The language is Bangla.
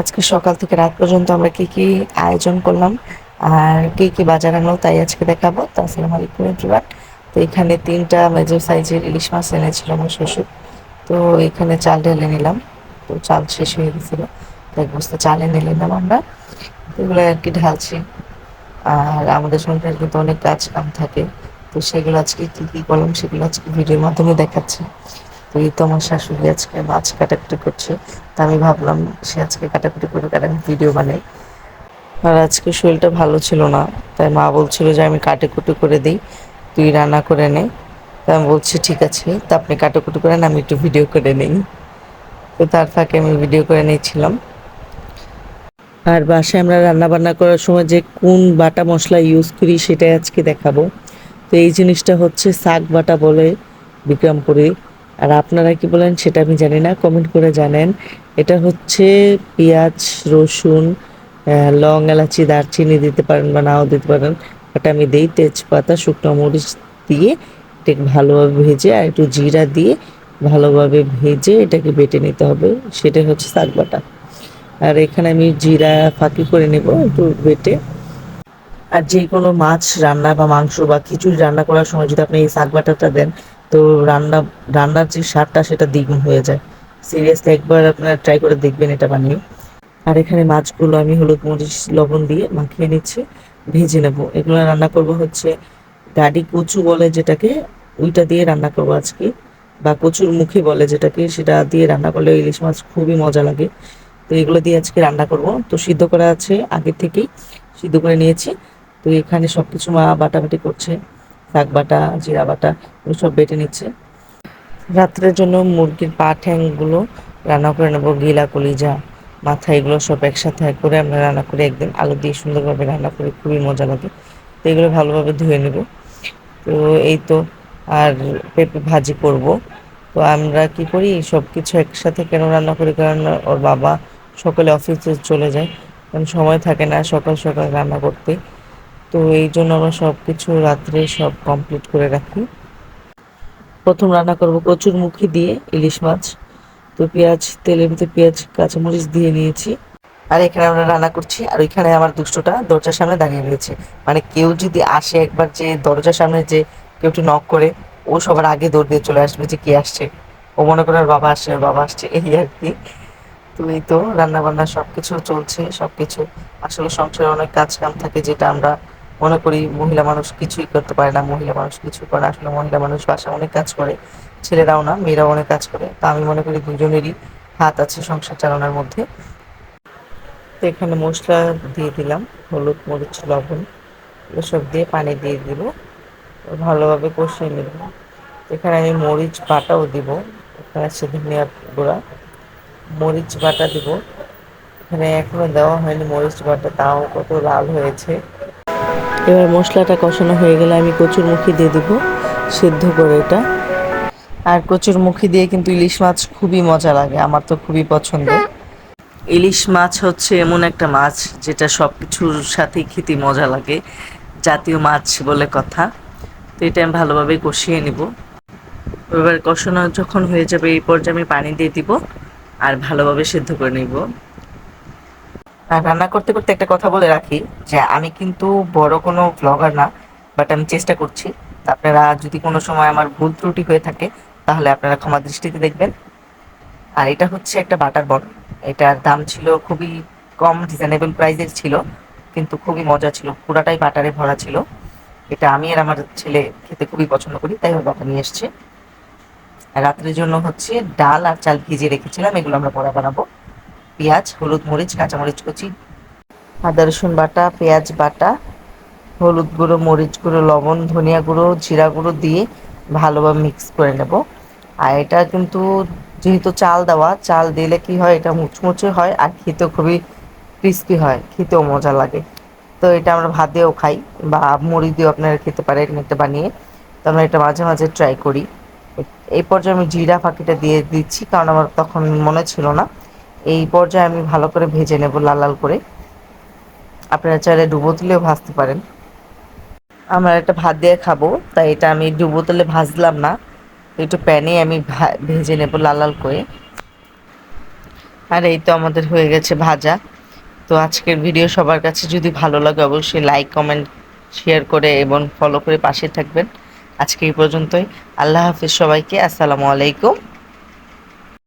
আজকে সকাল থেকে রাত পর্যন্ত আমরা কি কি আয়োজন করলাম আর কি কি বাজার আনলো তাই আজকে দেখাবো। তো আসসালামু আলাইকুম, এভরিওয়ান। তো এখানে তিনটা মেজর সাইজের ইলিশ মাছ এনেছিল আমার শ্বশুর। তো এখানে চাল ঢেলে নিলাম। তো চাল শেষ হয়ে গেছিল। তো এক বস্তা চাল এনে নিলাম আমরা। এগুলো আর কি ঢালছি। আর আমাদের সংসারে কিন্তু অনেক কাজ কাম থাকে। তো সেগুলো আজকে কী কী করলাম সেগুলো আজকে ভিডিওর মাধ্যমে দেখাচ্ছি। এই তো আমার শাশুড়ি আজকে মাছ কাটাকুটি করছে। তা আমি ভাবলাম সে আজকে কাটাকুটি করে আমি ভিডিও বানাই। আর আজকে শরীরটা ভালো ছিল না। তাই মা বলছিল যে আমি কাটাকুটি করে দিই, তুই রান্না করে নে। তা আমি বলছি, ঠিক আছে, তা আপনি কাটাকুটি করেন, আমি একটু ভিডিও করে নিই। তো তার ফাঁকে আমি ভিডিও করে নিয়েছিলাম। আর বাসায় আমরা রান্না বান্না করার সময় যে কোন বাটা মশলা ইউজ করি সেটাই আজকে দেখাবো। তো এই জিনিসটা হচ্ছে শাক বাটা বলে বিক্রমপুরে। আর আপনারা কি বলেন সেটা আমি জানি না কমেন্ট করে জানেন। এটা হচ্ছে পেঁয়াজ, রসুন লং এলাচি, দারচিনি দিতে পারেন বা নাও দিতে পারেন। বাট আমি দিই তেজপাতা, শুকনো মরিচ দিয়ে এটাকে ভালোভাবে ভেজে আর একটু জিরা দিয়ে ভালোভাবে ভেজে এটাকে বেটে নিতে হবে। সেটাই হচ্ছে শাক বাটা। আর এখানে আমি জিরা ফাঁকি করে নেব একটু বেটে। আর যে কোনো মাছ রান্না বা মাংস বা খিচুড়ি রান্না করার সময় যদি আপনি এই শাক বাটাটা দেন তো রান্না, রান্নার যে স্বাদটা সেটা দ্বিগুণ হয়ে যায়। সিরিয়াসলি একবার আপনারা ট্রাই করে দেখবেন এটা বানিয়ে। আর এখানে মাছগুলো আমি হলুদ মরিচ, লবণ দিয়ে মাখিয়ে নিচ্ছি, ভেজে নেব। এগুলো রান্না করব হচ্ছে গাড়ি কচু বলে যেটাকে, ওইটা দিয়ে রান্না করব আজকে। বা কচুর মুখে বলে যেটাকে, সেটা দিয়ে রান্না করলে ইলিশ মাছ খুবই মজা লাগে। তো এগুলো দিয়ে আজকে রান্না করব। তো সিদ্ধ করা আছে আগে থেকেই। সিদ্ধ করে নিয়েছি। তো এখানে সব কিছু মা বাটাবাটি করছে। শাক বাটা, জিরা বাটা সব বেটে নিচ্ছে। রাত্রের জন্য মুরগির পা ঠ্যাংগুলো রান্না করে নেব, গিলা, কলিজা, মাথা, এগুলো সব একসাথে করে আমরা রান্না করে। একদিন আলু দিয়ে সুন্দরভাবে রান্না করি, খুবই মজা লাগে। তো এগুলো ভালোভাবে ধুয়ে নেব। তো এই তো, আর পেঁপে ভাজি করব। তো আমরা কি করি সব কিছু একসাথে কেন রান্না করি? কারণ ওর বাবা সকালে অফিসে চলে যায়। কারণ সময় থাকে না সকাল সকাল রান্না করতে। তো এই জন্য আমরা সব কিছু রাত্রে সব কমপ্লিট করে রাখি। প্রথম রান্না করব কচুর মুখি দিয়ে ইলিশ মাছ। তো পেঁয়াজ, তেলের ভিতরে পেঁয়াজ, কাঁচামরিচ দিয়ে নিয়েছি। আর এখানে আমরা রান্না করছি, আর ওইখানে আমার দুষ্টটা দরজার সামনে দাঁড়িয়ে রয়েছে। মানে কেউ যদি আসে একবার যে দরজার সামনে যে কেউ একটু নক করে, ও সবার আগে দৌড় দিয়ে চলে আসবে যে কে আসছে। ও মনে করে আর বাবা আসছে বাবা আসছে, এই আর কি। তো এই তো রান্না বান্না সব কিছু চলছে সব কিছু আসলে সংসারে অনেক কাজ কাম থাকে যেটা আমরা মনে করি মহিলা মানুষ কিছুই করতে পারে না, মহিলা মানুষ কিছু করে না। আসলে মহিলা মানুষ বাসা অনেক কাজ করে, ছেলেরাও না, মেয়েরাও অনেক কাজ করে। তা আমি মনে করি দুজনেরই হাত আছে সংসার চালানোর মধ্যে। তো এখানে মশলা দিয়ে দিলাম, হলুদ, মরিচ, লবণ, এসব দিয়ে পানি দিয়ে দিব। ভালোভাবে কষিয়ে নেব। এখানে আমি মরিচ বাটাও দিব, এখানে আছে ধনিয়া গুঁড়া। মরিচ বাটা দিব। এখানে এখনও দেওয়া হয়নি মরিচ বাটা, তাও কত লাল হয়েছে। এবার মশলাটা কষানো হয়ে গেলে আমি কচুর মুখি দিয়ে দিব, সিদ্ধ করে এটা। আর কচুর মুখি দিয়ে কিন্তু ইলিশ মাছ খুবই মজা লাগে, আমার তো খুবই পছন্দ। ইলিশ মাছ হচ্ছে এমন একটা মাছ যেটা সব কিছুর সাথেই খেতে মজা লাগে, জাতীয় মাছ বলে কথা। তো এটা আমি ভালোভাবে কষিয়ে নিব। এবার কষানো যখন হয়ে যাবে এই পর্যায়ে আমি পানি দিয়ে দিব আর ভালোভাবে সিদ্ধ করে নিব। আর রান্না করতে করতে একটা কথা বলে রাখি যে আমি কিন্তু বড় কোনো ব্লগার না বাট আমি চেষ্টা করছি। আপনারা যদি কোনো সময় আমার ভুল ত্রুটি হয়ে থাকে, তাহলে আপনারা ক্ষমা দৃষ্টিতে দেখবেন। আর এটা হচ্ছে একটা বাটার বন। এটার দাম ছিল খুবই কম রিজনেবল প্রাইসের ছিল, কিন্তু খুবই মজা ছিল। পুরাটাই বাটারে ভরা ছিল। এটা আমি আর আমার ছেলে খেতে খুবই পছন্দ করি, তাই বাবা নিয়ে এসছে। রাত্রের জন্য হচ্ছে ডাল আর চাল ভিজিয়ে রেখেছিলাম, এগুলো আমরা পরে বানাবো। পেঁয়াজ, হলুদ মরিচ, কাঁচামরিচ কুচি, আদা, রসুন বাটা, পেঁয়াজ বাটা, হলুদ গুঁড়ো, মরিচ গুঁড়ো, লবণ, ধনিয়া গুঁড়ো, জিরা গুঁড়ো দিয়ে ভালোভাবে মিক্স করে নেব। আর এটা কিন্তু যেহেতু চাল দেওয়া, চাল দিলে কি হয়, এটা মুচমুচে হয় আর খেতেও খুবই ক্রিস্পি হয়, খেতেও মজা লাগে। তো এটা আমরা ভাত দিয়েও খাই বা মুড়ি দিয়েও আপনারা খেতে পারেন এটা বানিয়ে। তো আমরা এটা মাঝে মাঝে ট্রাই করি। এই পর্যায়ে আমি জিরা ফাঁকিটা দিয়ে দিচ্ছি কারণ আমার তখন মনে ছিল না। এই পর্যায়ে আমি ভালো করে ভেজে নেব লাল লাল করে। আপনারা চাইলে ডুবো তুলেও ভাজতে পারেন। আমার একটা ভাত দিয়ে খাব, তাই এটা আমি ডুবো তুলে ভাজলাম না। একটু প্যানে আমি ভেজে নেব লাল লাল করে। আর এই তো আমাদের হয়ে গেছে ভাজা। তো আজকের ভিডিও সবার কাছে যদি ভালো লাগে অবশ্যই লাইক, কমেন্ট, শেয়ার করে এবং ফলো করে পাশে থাকবেন। আজকে এই পর্যন্তই। আল্লাহ হাফিজ সবাইকে। আসসালামু আলাইকুম।